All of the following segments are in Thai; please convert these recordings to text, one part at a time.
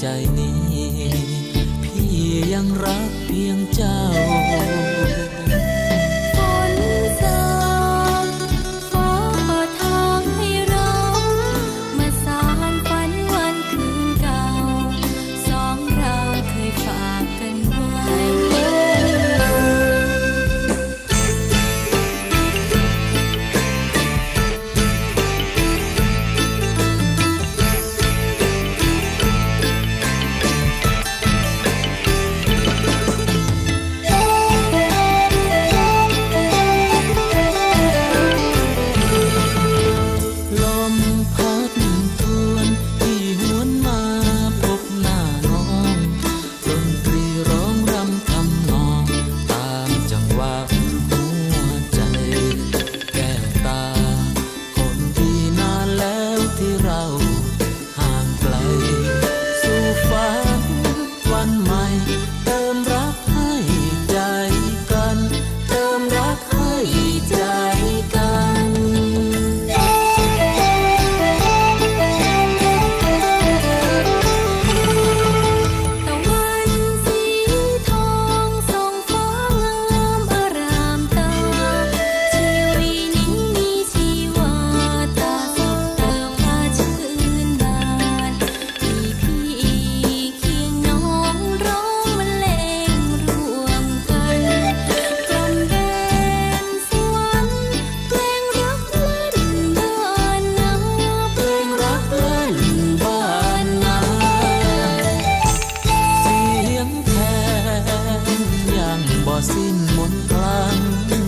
ใจนี้ พี่ยังรักเพียงเจ้า มนต์กลัง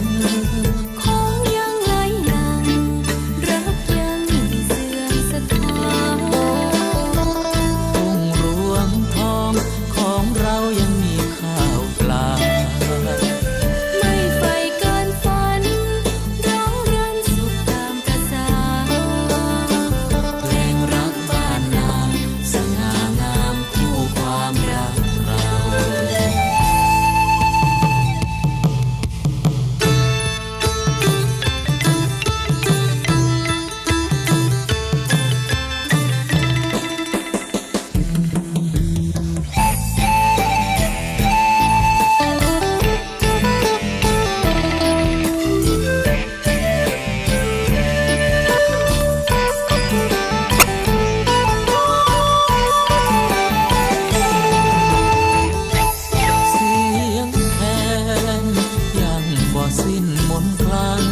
สิ้นมนต์คลัง